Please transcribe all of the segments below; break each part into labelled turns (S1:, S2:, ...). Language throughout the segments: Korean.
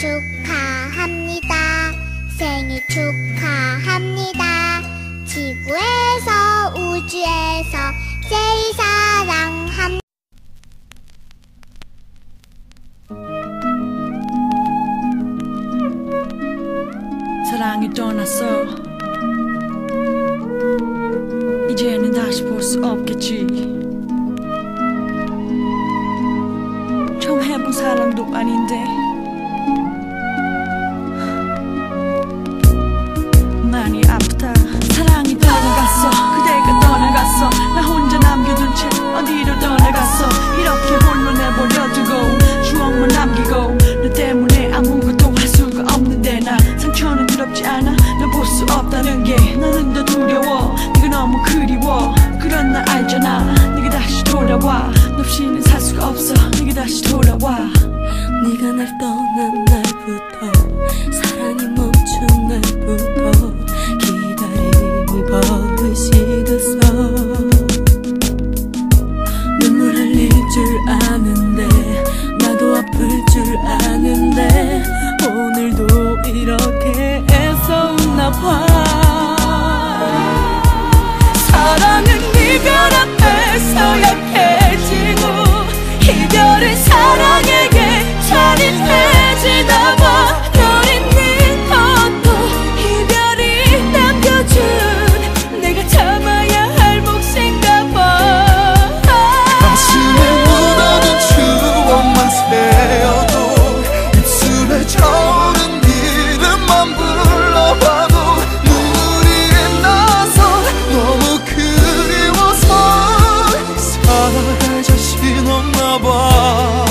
S1: 축하합니다. 생일 축하합니다. 지구에서 우주에서 제일 사랑합니다.
S2: 사랑이 떠났어. 이제는 다시 볼 수 없겠지. 처음 해본 사랑도 아닌데. Aydın onunla bak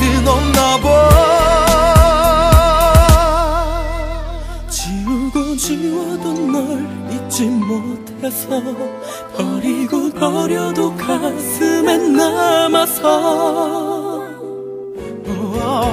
S2: 수는 없나
S3: 봐
S4: 지우고 지워둔 널 잊지 못해서 버리고 버려도 가슴에 남아서 oh, oh.